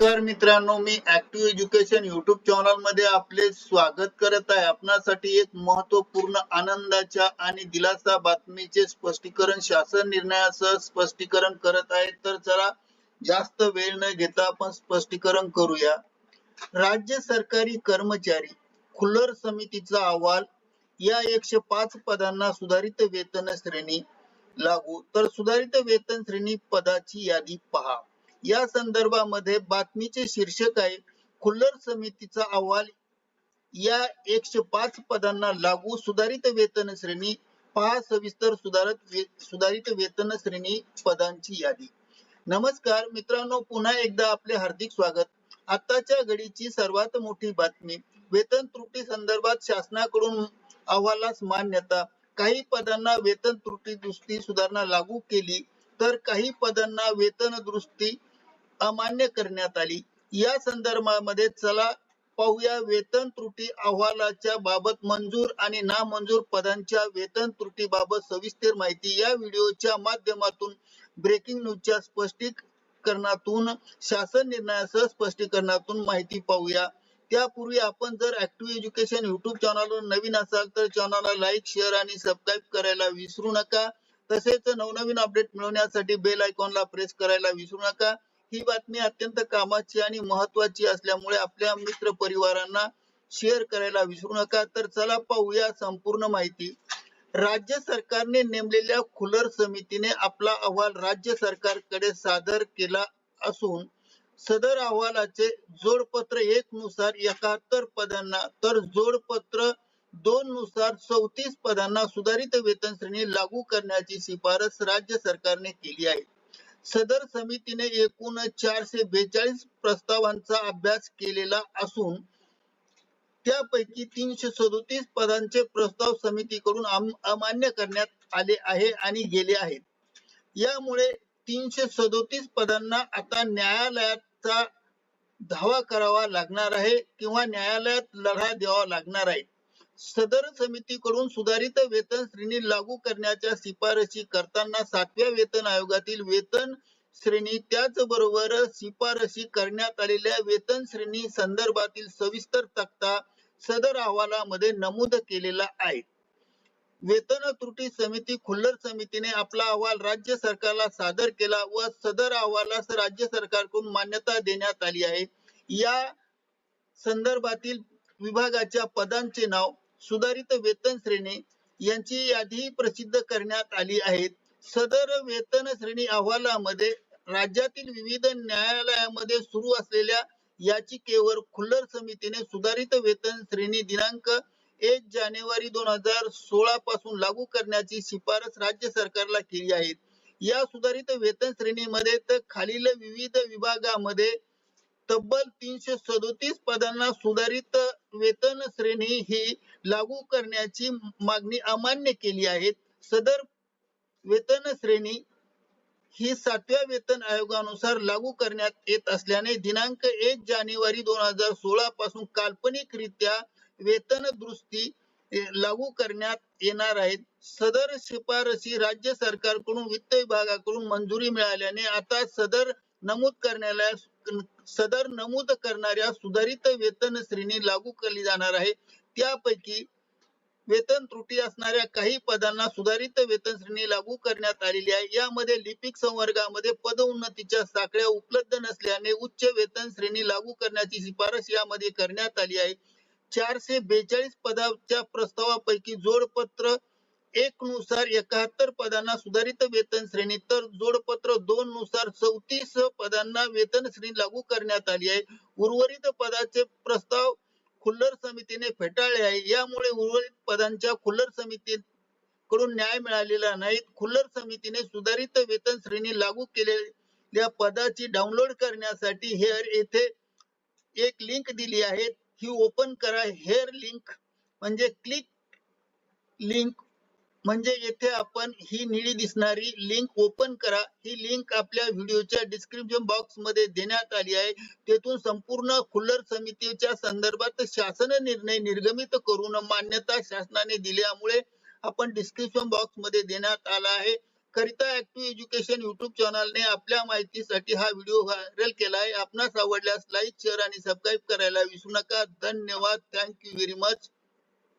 नमस्कार मित्रांनो मी ऍक्टिव्ह एज्युकेशन युट्यूब चॅनलमध्ये आपले स्वागत करत आहे. आपणासाठी एक महत्त्वपूर्ण आनंदाच्या आणि दिलासा बातमीचे स्पष्टीकरण शासन निर्णयासह स्पष्टीकरण करत आहे. तर जरा जास्त वेळ न घेता आपण स्पष्टीकरण करूया. राज्य सरकारी कर्मचारी खुल्लर समितीचा अहवाल या एकशे पाच पदांना सुधारित वेतन श्रेणी लागू. तर सुधारित वेतन श्रेणी पदाची यादी पहा. या संदर्भामध्ये बातमीचे शीर्षक आहे खुल्लर समितीचा अहवाल. या एकशे पाच पदांना लागू सुधारित वेतन श्रेणी पहा सविस्तर सुधारित सुधारित वेतन श्रेणी पदांची यादी. नमस्कार मित्रांनो पुन्हा एकदा आपले हार्दिक स्वागत. आताच्या घडीची सर्वात मोठी बातमी वेतन त्रुटी संदर्भात शासनाकडून अहवालास मान्यता. काही पदांना वेतन त्रुटी दुरुस्ती सुधारणा लागू केली तर काही पदांना वेतन दृष्टी अमान्य करण्यात आली. या संदर्भामध्ये चला पाहूया वेतन त्रुटी अहवालाच्या बाबत मंजूर आणि नामंजूर पदांच्या वेतन त्रुटी बाबत सविस्तर माहिती. या व्हिडिओच्या माध्यमातून ब्रेकिंग न्यूजच्या स्पष्टीकरणातून शासन निर्णयासह स्पष्टीकरणातून माहिती पाहूया. त्यापूर्वी आपण जर ऍक्टिव्ह एज्युकेशन युट्यूब चॅनलवर नवीन असाल तर चॅनलला लाईक शेअर आणि सबस्क्राईब करायला विसरू नका. तसेच नवनवीन अपडेट मिळवण्यासाठी बेल आयकॉनला प्रेस करायला विसरू नका. ही बातमी अत्यंत कामाची आणि महत्वाची असल्यामुळे आपल्या मित्र परिवारांना शेअर करायला विसरू नका. तर चला पाहूया संपूर्ण माहिती. राज्य सरकारने नेमलेल्या खुलर समितीने आपला अहवाल राज्य सरकारकडे सादर केला असून सदर अहवालाचे जोडपत्र एक नुसार एकाहत्तर पदांना तर जोडपत्र दोन नुसार चौतीस पदांना सुधारित वेतन श्रेणी लागू करण्याची शिफारस राज्य सरकारने केली आहे. सदर समितीने एकूण चारशे बेचाळीस प्रस्तावांचा अभ्यास केलेला असून त्यापैकी तीनशे सदोतीस पदांचे प्रस्ताव समितीकडून अमान्य करण्यात आले आहे आणि गेले आहेत. यामुळे तीनशे सदोतीस पदांना आता न्यायालयाचा धावा करावा लागणार आहे किंवा न्यायालयात लढा द्यावा लागणार आहे. सदर समितीकडून सुधारित वेतन श्रेणी लागू करण्याच्या शिफारशी करताना सातव्या वेतन आयोगातील वेतन श्रेणी त्याचबरोबर शिफारशी करण्यात आलेल्या वेतन श्रेणी संदर्भातील सविस्तर तक्ता सदर अहवालामध्ये नमूद केलेला आहे. वेतन त्रुटी समिती खुल्लर समितीने आपला अहवाल राज्य सरकारला सादर केला व सदर अहवालास राज्य सरकारकडून मान्यता देण्यात आली आहे. या संदर्भातील विभागाच्या पदांचे नाव सुधारित वेतन श्रेणी यांची यादी प्रसिद्ध करण्यात आली आहे. सदर वेतन श्रेणी अहवालामध्ये राज्यातील विविध न्यायालयामध्ये सुरू असलेल्या याचिकेवर खुल्लर समितीने सुधारित वेतन श्रेणी दिनांक एक जानेवारी दोन हजार सोळा पासून लागू करण्याची शिफारस राज्य सरकारला केली आहे. या सुधारित वेतन श्रेणीमध्ये तर खालील विविध विभागामध्ये तब्बल तीनशे सदोतीस पदांना सुधारित वेतन श्रेणी ही लागू करण्याची मागणी अमान्य केली आहे. सदर वेतन श्रेणी ही सातव्या वेतन आयोगानुसार लागू करण्यात येत असल्याने दिनांक एक जानेवारी दोन हजार सोळा पासून काल्पनिकरित्या वेतन दुरुस्ती लागू करण्यात येणार आहेत सदर शिफारशी राज्य सरकारकडून वित्त विभागाकडून मंजुरी मिळाल्याने आता सदर नमूद करण्याला सदर नमूद करणाऱ्या सुधारित वेतन श्रेणी लागू केली जाणार आहे. त्यापैकी वेतन त्रुटी असणाऱ्या काही पदांना सुधारित वेतन श्रेणी लागू करण्यात आलेली आहे. यामध्ये लिपिक संवर्गामध्ये पदोन्नतीच्या साखळ्या उपलब्ध नसल्याने उच्च वेतन श्रेणी लागू करण्याची शिफारस यामध्ये करण्यात आली आहे. चारशे बेचाळीस पदाच्या प्रस्तावापैकी जोडपत्र एक नुसार एकाहत्तर पदांना सुधारित वेतन श्रेणी तर जोडपत्र दोन नुसार चौतीस पदांना वेतन श्रेणी लागू करण्यात आली आहे. उर्वरित पदाचे प्रस्ताव खुल्लर समितीने फेटाळले आहे. यामुळे उर्वरित पदांच्या खुल्लर समिती कडून न्याय मिळालेला नाही. खुल्लर समितीने सुधारित वेतन श्रेणी लागू केलेल्या पदाची डाउनलोड करण्यासाठी हेअर येथे एक लिंक दिली आहे. ही ओपन करा. हेअर लिंक म्हणजे क्लिक लिंक म्हणजे येथे आपण ही निळी दिसणारी लिंक ओपन करा. ही लिंक आपल्या व्हिडिओच्या डिस्क्रिप्शन बॉक्समध्ये देण्यात आली आहे. तेथून संपूर्ण खुल्लर समितीच्या संदर्भात शासन निर्णय निर्गमित करून मान्यता शासनाने दिल्यामुळे आपण डिस्क्रिप्शन बॉक्समध्ये देण्यात आला आहे. करिता ऍक्टिव्ह एज्युकेशन युट्यूब चॅनलने आपल्या माहितीसाठी हा व्हिडिओ व्हायरल केला आहे आपणास आवडल्यास लाईक शेअर आणि सबस्क्राईब करायला विसरू नका. धन्यवाद. Thank you very much